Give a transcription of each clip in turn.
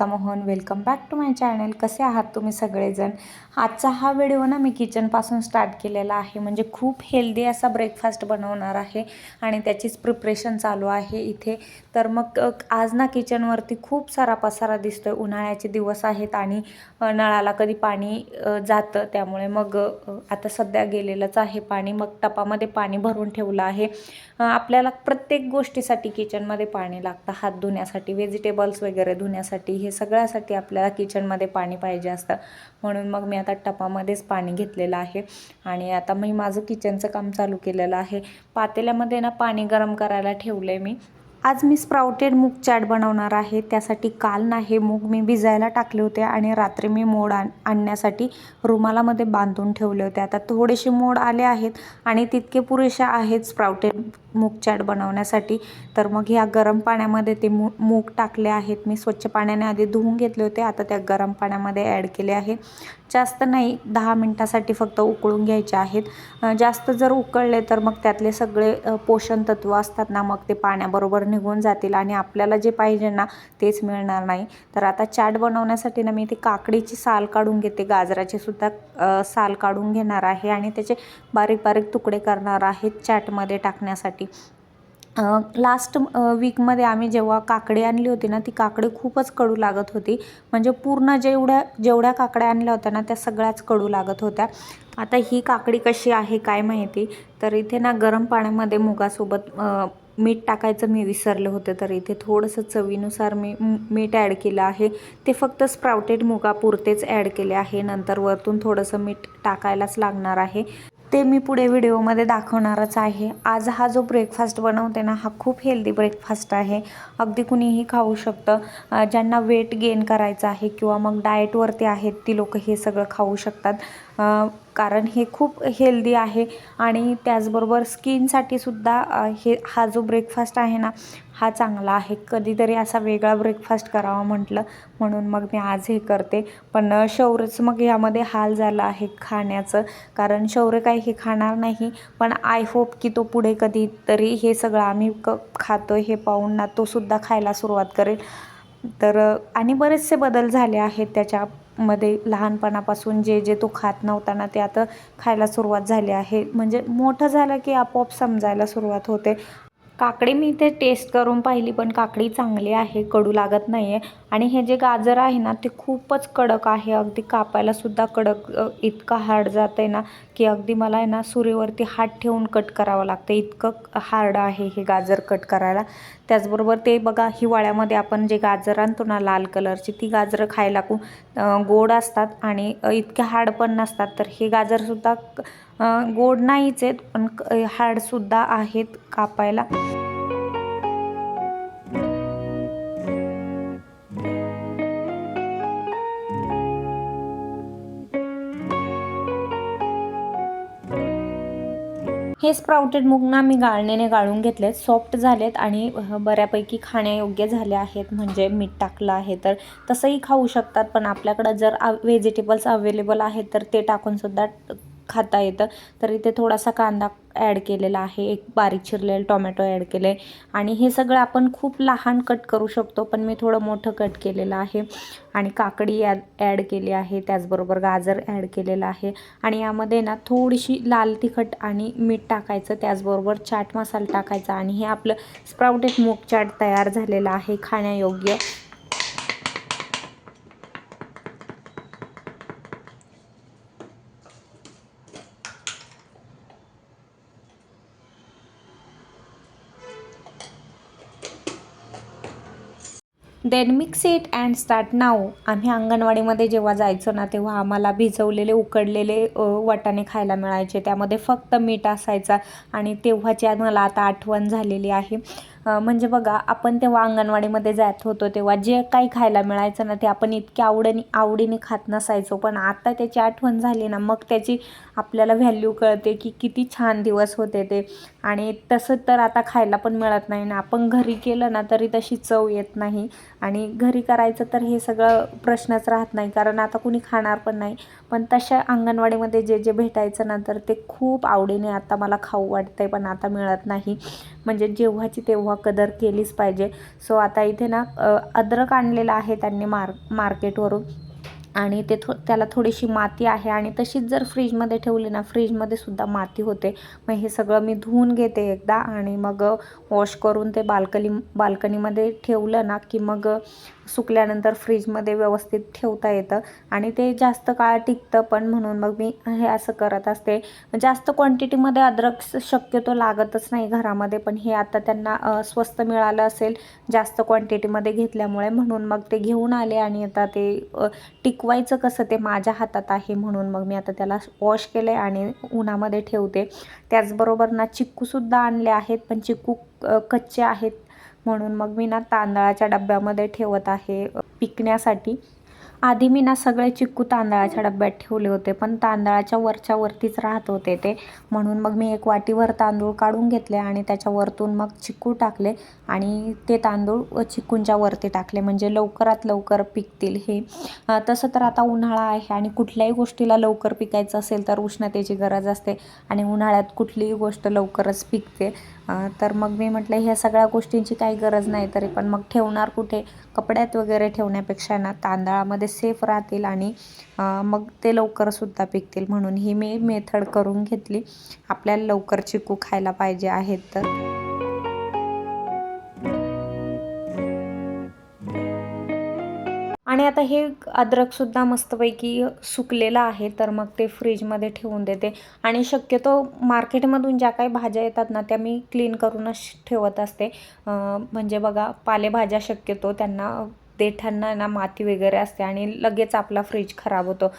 Hi Mohan welcome back to my channel कसे आहात तुम्ही सगळेजण? आजचा हा व्हिडिओ ना मी किचनपासून स्टार्ट केलेला आहे. म्हणजे खूप हेल्दी असा ब्रेकफास्ट बनवणार आहे आणि त्याचीच प्रिपरेशन चालू आहे इथे. तर मग आज ना किचनवरती खूप सारा पसारा दिसतोय. उन्हाळ्याचे दिवस आहेत आणि नळाला कधी पाणी जातं. त्यामुळे मग आता सध्या गेलेलंच आहे पाणी. मग टपामध्ये पाणी भरून ठेवलं आहे. आपल्याला प्रत्येक गोष्टीसाठी किचनमध्ये पाणी लागतं. हात धुण्यासाठी व्हेजिटेबल्स वगैरे धुण्यासाठी हे सगळ्यासाठी आपल्याला किचनमध्ये पाणी पाहिजे असतं. म्हणून मग मी आता टपामध्येच पाणी घेतलेलं आहे. आणि आता मी माझं किचनचं काम चालू केलेलं आहे. पातेल्यामध्ये ना पाणी गरम करायला ठेवलं आहे मी. आज मी स्प्राउटेड मूग चाट बनवणार आहे. त्यासाठी काल ना हे मूग मी भिजायला टाकले होते आणि रात्री मी मोड आण आणण्यासाठी रुमालामध्ये बांधून ठेवले होते. आता थोडेसे मोड आले आहेत आणि तितके पुरेसे आहेत स्प्राउटेड मूग चाट बनवण्यासाठी. तर मग ह्या गरम पाण्यामध्ये ते मू मूग टाकले आहेत. मी स्वच्छ पाण्याने आधी धुवून घेतले होते. आता त्या गरम पाण्यामध्ये ॲड केले आहे. जास्त नाही दहा मिनटासाठी फक्त उकळून घ्यायचे आहेत. जास्त जर उकळले तर मग त्यातले सगळे पोषण तत्व असतात ना मग ते पाण्याबरोबर निघून जातील आणि आपल्याला जे पाहिजे ना तेच मिळणार नाही. तर आता चाट बनवण्यासाठी ना मी ते काकडीची साल काढून घेते. गाजराची सुद्धा साल काढून घेणार आहे आणि त्याचे बारीक बारीक तुकडे करणार आहे चाटमध्ये टाकण्यासाठी. लास्ट वीकमध्ये आम्ही जेव्हा काकडी आणली होती ना ती काकडी खूपच कडू लागत होती. म्हणजे पूर्ण जेवढ्या जेवढ्या काकड्या आणल्या होत्या ना त्या सगळ्याच कडू लागत होत्या. आता ही काकडी कशी आहे काय माहिती? तर इथे ना गरम पाण्यामध्ये मुगासोबत मीठ टाकायचं. मी विसरले होते तर इथे थोडंसं चवीनुसार मी मीठ ॲड केलं आहे. ते फक्त स्प्राउटेड मुगापुरतेच ॲड केले आहे. नंतर वरतून थोडंसं मीठ टाकायलाच लागणार आहे. ते मी पुढे व्हिडिओमध्ये दाखवणारच आहे. आज हा जो ब्रेकफास्ट बनवते ना हा खूप हेल्दी ब्रेकफास्ट आहे. अगदी कुणीही खाऊ शकतं. ज्यांना वेट गेन करायचं आहे किंवा मग डाएटवरती आहेत ती लोक हे सगळं खाऊ शकतात. कारण हे खूप हेल्दी आहे. आणि त्याचबरोबर स्किनसाठी सुद्धा हे हा जो ब्रेकफास्ट आहे ना हा चांगला आहे. कधीतरी असा वेगळा ब्रेकफास्ट करावा म्हटलं म्हणून मग मी आज हे करते. पण शौर्यच मग यामध्ये हाल झाला आहे खाण्याचं. कारण शौर्य काही हे खाणार नाही. पण आय होप की तो पुढे कधीतरी हे सगळं आम्ही क खातो हे पाहून ना तो सुद्धा खायला सुरुवात करेल. तर आणि बरेचसे बदल झाले आहेत त्याच्या मध्ये लहानपणापासून जे जे तो खात नव्हता ना ते आता खायला सुरुवात झाली आहे. म्हणजे मोठं झालं की आपोआप समजायला सुरुवात होते. काकडी मी इथे टेस्ट करून पाहिली पण काकडी चांगली आहे कडू लागत नाही आहे आणि हे जे गाजर आहे ना ते खूपच कडक आहे. अगदी कापायलासुद्धा कडक इतकं हार्ड जातं आहे ना की अगदी मला आहे ना सुरीवरती हात ठेवून कट करावं लागतं. इतकं हार्ड आहे हे गाजर कट करायला. त्याचबरोबर ते बघा हिवाळ्यामध्ये आपण जे गाजर आणतो ना लाल कलरची ती गाजरं खायला खूप गोड असतात आणि इतके हार्ड पण नसतात. तर हे गाजरसुद्धा गोड नाहीच आहेत पण हार्डसुद्धा आहेत कापायला. हे स्प्राउटेड मूग ना मी गाळणीने गाळून घेतलेत. सॉफ्ट झालेत आणि बऱ्यापैकी खाण्यायोग्य झाले आहेत. म्हणजे मीठ टाकलं आहे तर तसंही खाऊ शकतात पण आपल्याकडं जर व्हेजिटेबल्स अवेलेबल आहेत तर ते टाकूनसुद्धा खाता येतं. तर इथे थोडासा कांदा ॲड केलेला आहे. एक बारीक चिरलेलं टोमॅटो ॲड केले आणि हे सगळं आपण खूप लहान कट करू शकतो पण मी थोडं मोठं कट केलेलं आहे. आणि काकडी ॲड ॲड केली आहे. त्याचबरोबर गाजर ॲड केलेलं आहे. आणि यामध्ये ना थोडीशी लाल तिखट आणि मीठ टाकायचं. त्याचबरोबर चाट मसाला टाकायचा. आणि हे आपलं स्प्राउटेड मूग चाट तयार झालेलं आहे. खाण्यायोग्य. Then mix it and start नाव आम्ही अंगणवाडीमध्ये जेव्हा जायचो ना तेव्हा आम्हाला भिजवलेले उकडलेले वाटाणे खायला मिळायचे. त्यामध्ये फक्त मीठ असायचा आणि तेव्हाची मला आता आठवण झालेली आहे. म्हणजे बघा आपण तेव्हा अंगणवाडीमध्ये जात होतो तेव्हा जे काही खायला मिळायचं ना ते आपण इतक्या आवडीने आवडीने खात नसायचो. पण आता त्याची आठवण झाली ना मग त्याची आपल्याला व्हॅल्यू कळते की किती छान दिवस होते ते. आणि तसं तर आता खायला पण मिळत नाही ना. आपण घरी केलं ना तरी तशी चव येत नाही. आणि घरी करायचं तर हे सगळं प्रश्नच राहत नाही कारण आता कुणी खाणार पण नाही. पण तशा अंगणवाडीमध्ये जे जे भेटायचं ना तर ते खूप आवडीने आता मला खाऊ वाटतंय पण आता मिळत नाही. म्हणजे जेव्हाची तेव्हा कदर केलीच पाहिजे. सो आता इथे ना अद्रक आणलेला आहे त्यांनी मार मार्केटवरून. आणि ते थो त्याला थोडीशी माती आहे आणि तशीच जर फ्रीजमध्ये ठेवली ना फ्रीजमध्ये सुद्धा माती होते. मग हे सगळं मी धुवून घेते एकदा आणि मग वॉश करून ते बाल्कनी बाल्कनीमध्ये ठेवलं ना की मग सुकल्यानंतर फ्रीजमध्ये व्यवस्थित ठेवता येतं आणि ते जास्त काळ टिकतं पण म्हणून मग मी हे असं करत असते. जास्त क्वांटिटीमध्ये अद्रक शक्यतो लागतच नाही घरामध्ये पण हे आता त्यांना स्वस्त मिळालं असेल जास्त क्वांटिटीमध्ये घेतल्यामुळे म्हणून मग ते घेऊन आले आणि आता ते टिक सुकवायचं कसं ते माझ्या हातात आहे म्हणून मग मी आता त्याला वॉश केलं आहे आणि उन्हामध्ये ठेवते. त्याचबरोबर ना चिक्कूसुद्धा आणले आहेत पण चिक्कू कच्चे आहेत म्हणून मग मी ना तांदळाच्या डब्यामध्ये ठेवत आहे पिकण्यासाठी. आधी मी ना सगळे चिक्कू तांदळाच्या डब्यात ठेवले होते पण तांदळाच्या वरच्या वरतीच राहत होते ते. म्हणून मग मी एक वाटीवर तांदूळ काढून घेतले आणि त्याच्या वरतून मग चिक्कू टाकले आणि ते तांदूळ चिक्कूंच्या वरती टाकले. म्हणजे लवकरात लवकर पिकतील हे. तसं तर आता उन्हाळा आहे आणि कुठल्याही गोष्टीला लवकर पिकायचं असेल तर उष्णतेची गरज असते आणि उन्हाळ्यात कुठलीही गोष्ट लवकरच पिकते. तर मग मी म्हटलं ह्या सगळ्या गोष्टींची काही गरज नाही तरी पण मग ठेवणार कुठे? कपड्यात वगैरे ठेवण्यापेक्षा ना तांदळामध्ये सेफ राहतील आणि मग ते लवकरसुद्धा पिकतील म्हणून ही मी मेथड करून घेतली. आपल्याला लवकर चिकू खायला पाहिजे आहेत तर. आणि आता हे अद्रकसुद्धा मस्तपैकी सुकलेलं आहे तर मग ते फ्रीजमध्ये ठेवून देते. आणि शक्यतो मार्केटमधून ज्या काही भाज्या येतात ना त्या मी क्लीन करूनच ठेवत असते. म्हणजे बघा पालेभाज्या शक्यतो त्यांना देठांना ना माती वगैरे असते आणि लगेच आपला फ्रीज खराब होतो.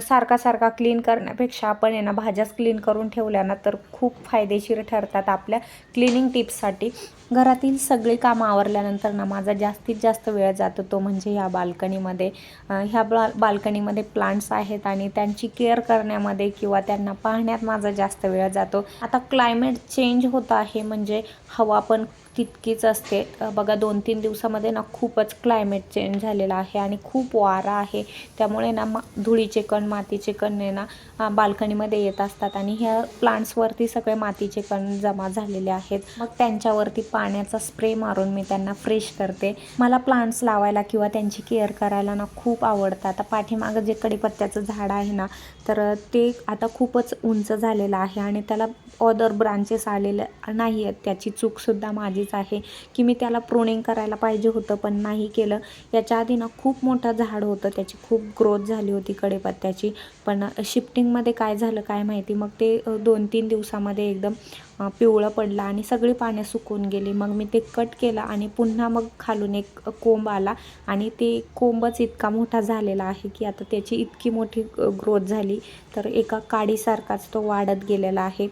सारखा सारखा क्लीन करण्यापेक्षा आपण आहे ना भाज्याच क्लीन करून ठेवल्या ना तर खूप फायदेशीर ठरतात आपल्या क्लिनिंग टिप्ससाठी घरातील सगळी कामं आवरल्यानंतर ना माझा जास्तीत जास्त वेळ जातो तो म्हणजे ह्या बाल्कनीमध्ये. ह्या बा बाल्कनीमध्ये प्लांट्स आहेत आणि त्यांची केअर करण्यामध्ये किंवा त्यांना पाहण्यात माझा जास्त वेळ जातो. आता क्लायमेट चेंज होत आहे म्हणजे हवा पण तितकीच असते. बघा दोन तीन दिवसामध्ये ना खूपच क्लायमेट चेंज झालेला आहे आणि खूप वारा आहे. त्यामुळे ना मा धुळीचे कण मातीचे कण आहे ना बाल्कनीमध्ये येत असतात आणि ह्या प्लांट्सवरती सगळे मातीचे कण जमा झालेले आहेत. मग त्यांच्यावरती पाण्याचा स्प्रे मारून मी त्यांना फ्रेश करते. मला प्लांट्स लावायला किंवा त्यांची केअर करायला ना खूप आवडतं आता पाठीमागं जे कडीपत्त्याचं झाड आहे ना तर ते आता खूपच उंच झालेलं आहे आणि त्याला ऑदर ब्रांचेस आलेले नाही आहेत. त्याची चूकसुद्धा माझीच आहे की मी त्याला प्रोनिंग करायला पाहिजे होतं पण नाही केलं. याच्या आधी ना खूप मोठं झाड होतं. त्याची खूप ग्रोथ झाली होती कडेपत्त्याची. पण शिफ्टिंगमध्ये काय झालं काय माहिती? मग ते दोन तीन दिवसामध्ये एकदम पिवळं पडलं आणि सगळी पानं सुकून गेली. मग मी ते कट केलं आणि पुन्हा मग खालून एक कोंब आला आणि ते कोंबच इतका मोठा झालेला आहे की आता त्याची इतकी मोठी ग्रोथ झाली. तर एका काडीसारखाच तो वाढत गेलेला आहे.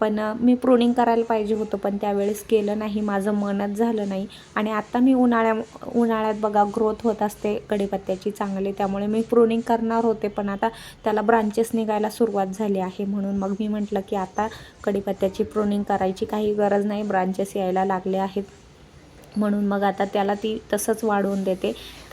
पण मी प्रोनिंग करायला पाहिजे होतं पण त्यावेळेस केलं नाही माझं मनच झालं नाही. आणि आता मी उन्हाळ्या उन्हाळ्यात बघा ग्रोथ होत असते कडीपत्त्याची चांगली त्यामुळे मी प्रोनिंग करणार होते पण आता त्याला ब्रांचेस निघायला सुरुवात झाली आहे. म्हणून मग मी म्हटलं की आता कडीपत्त्याची प्रोनिंग करायची काही गरज नाही ब्रांचेस यायला लागले आहेत. म्हणून मग आता त्याला ती तसंच वाढवून देते.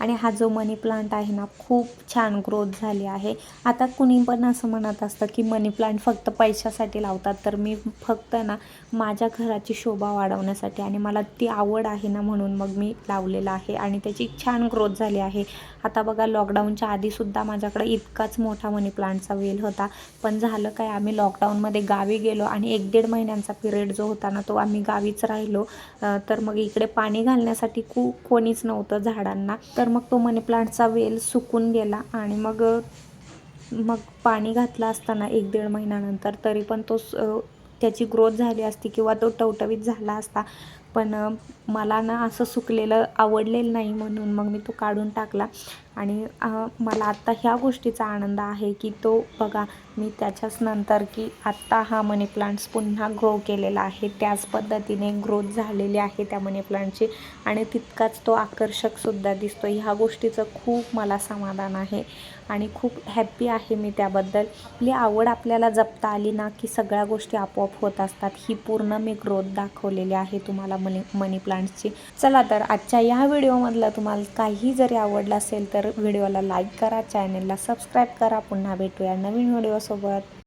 आणि हा जो मनी प्लांट आहे ना खूप छान ग्रोथ झाली आहे. आता कुणी पण असं म्हणत असतं की मनी प्लांट फक्त पैशासाठी लावतात तर मी फक्त ना माझ्या घराची शोभा वाढवण्यासाठी आणि मला ती आवड आहे ना म्हणून मग मी लावलेलं आहे आणि त्याची छान ग्रोथ झाली आहे. आता बघा लॉकडाऊनच्या आधीसुद्धा माझ्याकडे इतकाच मोठा मनी प्लांटचा वेल होता. पण झालं काय आम्ही लॉकडाऊनमध्ये गावी गेलो आणि एक दीड महिन्यांचा पिरियड जो होता ना तो आम्ही गावीच राहिलो. तर मग इकडे पाणी घालण्यासाठी कू कोणीच नव्हतं झाडांना. तर मग तो मनी प्लांटचा वेल सुकून गेला आणि मग मग पाणी घातलं असताना एक दीड महिन्यानंतर तरी पण तो स- त्याची ग्रोथ झाली असती किंवा तो टवटवीत झाला असता. पण मला ना असं सुकलेलं आवडलेलं नाही म्हणून मग मी तो काढून टाकला. आणि मला आत्ता ह्या गोष्टीचा आनंद आहे की तो बघा मी त्याच्याच नंतर की आत्ता हा मनी प्लांट्स पुन्हा ग्रो केलेला आहे. त्याच पद्धतीने ग्रोथ झालेली आहे त्या मनी प्लांटची आणि तितकाच तो आकर्षकसुद्धा दिसतो ह्या गोष्टीचं खूप मला समाधान आहे. आणि खूप हॅप्पी आहे मी त्याबद्दल. आपली आवड आपल्याला जपता आली ना की सगळ्या गोष्टी आपोआप होत असतात. ही पूर्ण मी ग्रोथ दाखवलेली आहे तुम्हाला मनी मनी प्लांट्सची चला तर आजच्या या व्हिडिओमधलं तुम्हाला काही जरी आवडलं असेल तर तर व्हिडिओला लाईक करा चॅनलला सबस्क्राईब करा. पुन्हा भेटूया नवीन व्हिडिओसोबत.